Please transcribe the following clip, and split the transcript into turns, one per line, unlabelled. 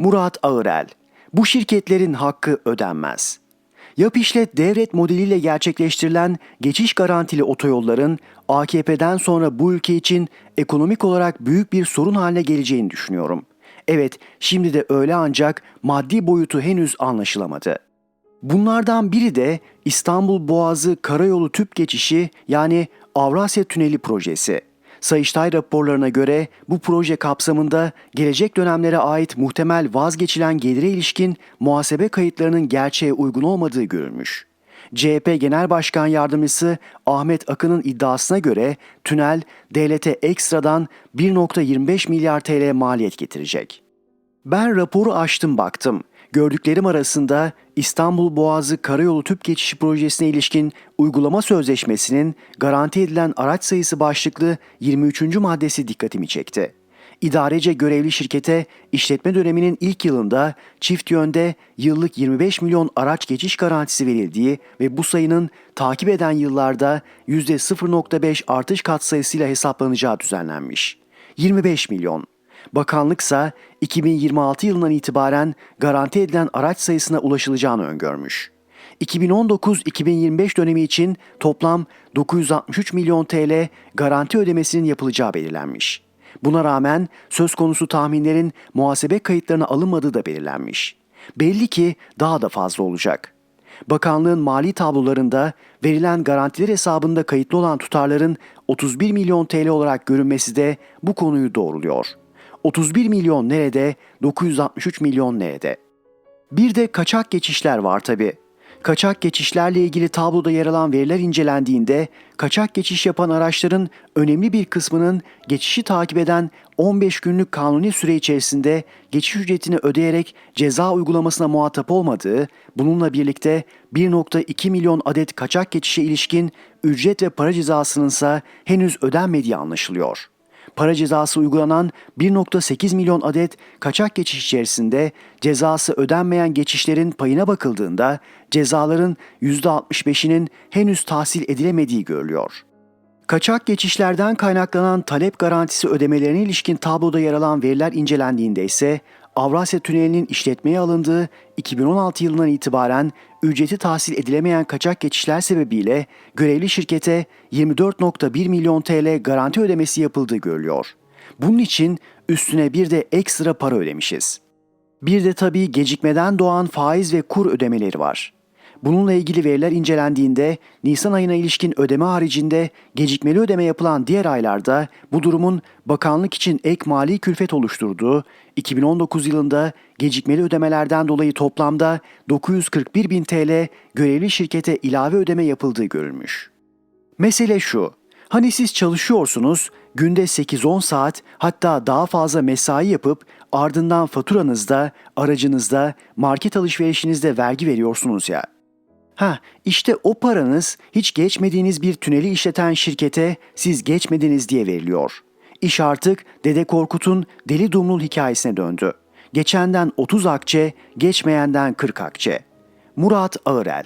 Murat Ağırel. Bu şirketlerin hakkı ödenmez. Yap işlet devret modeliyle gerçekleştirilen geçiş garantili otoyolların AKP'den sonra bu ülke için ekonomik olarak büyük bir sorun haline geleceğini düşünüyorum. Evet, şimdi de öyle ancak maddi boyutu henüz anlaşılamadı. Bunlardan biri de İstanbul Boğazı Karayolu Tüp Geçişi yani Avrasya Tüneli projesi. Sayıştay raporlarına göre bu proje kapsamında gelecek dönemlere ait muhtemel vazgeçilen gelire ilişkin muhasebe kayıtlarının gerçeğe uygun olmadığı görülmüş. CHP Genel Başkan Yardımcısı Ahmet Akın'ın iddiasına göre tünel devlete ekstradan 1.25 milyar TL maliyet getirecek. Ben raporu açtım baktım. Gördüklerim arasında İstanbul Boğazı Karayolu Tüp Geçişi Projesi'ne ilişkin uygulama sözleşmesinin garanti edilen araç sayısı başlıklı 23. maddesi dikkatimi çekti. İdarece görevli şirkete işletme döneminin ilk yılında çift yönde yıllık 25 milyon araç geçiş garantisi verildiği ve bu sayının takip eden yıllarda %0.5 artış katsayısıyla hesaplanacağı düzenlenmiş. 25 milyon. Bakanlıksa 2026 yılından itibaren garanti edilen araç sayısına ulaşılacağını öngörmüş. 2019-2025 dönemi için toplam 963 milyon TL garanti ödemesinin yapılacağı belirlenmiş. Buna rağmen söz konusu tahminlerin muhasebe kayıtlarına alınmadığı da belirlenmiş. Belli ki daha da fazla olacak. Bakanlığın mali tablolarında verilen garantiler hesabında kayıtlı olan tutarların 31 milyon TL olarak görünmesi de bu konuyu doğruluyor. 31 milyon nerede, 963 milyon nerede? Bir de kaçak geçişler var tabi. Kaçak geçişlerle ilgili tabloda yer alan veriler incelendiğinde kaçak geçiş yapan araçların önemli bir kısmının geçişi takip eden 15 günlük kanuni süre içerisinde geçiş ücretini ödeyerek ceza uygulamasına muhatap olmadığı, bununla birlikte 1.2 milyon adet kaçak geçişe ilişkin ücret ve para cezasının ise henüz ödenmediği anlaşılıyor para cezası uygulanan 1.8 milyon adet kaçak geçiş içerisinde cezası ödenmeyen geçişlerin payına bakıldığında cezaların %65'inin henüz tahsil edilemediği görülüyor. Kaçak geçişlerden kaynaklanan talep garantisi ödemelerine ilişkin tabloda yer alan veriler incelendiğinde ise Avrasya Tüneli'nin işletmeye alındığı 2016 yılından itibaren ücreti tahsil edilemeyen kaçak geçişler sebebiyle görevli şirkete 24.1 milyon TL garanti ödemesi yapıldığı görülüyor. Bunun için üstüne bir de ekstra para ödemişiz. Bir de tabii gecikmeden doğan faiz ve kur ödemeleri var. Bununla ilgili veriler incelendiğinde Nisan ayına ilişkin ödeme haricinde gecikmeli ödeme yapılan diğer aylarda bu durumun bakanlık için ek mali külfet oluşturduğu, 2019 yılında gecikmeli ödemelerden dolayı toplamda 941 bin TL görevli şirkete ilave ödeme yapıldığı görülmüş. Mesele şu, hani siz çalışıyorsunuz, günde 8-10 saat hatta daha fazla mesai yapıp ardından faturanızda, aracınızda, market alışverişinizde vergi veriyorsunuz ya. Ha, işte o paranız hiç geçmediğiniz bir tüneli işleten şirkete siz geçmediniz diye veriliyor. İş artık Dede Korkut'un Deli Dumrul hikayesine döndü. Geçenden 30 akçe, geçmeyenden 40 akçe. Murat Ağırel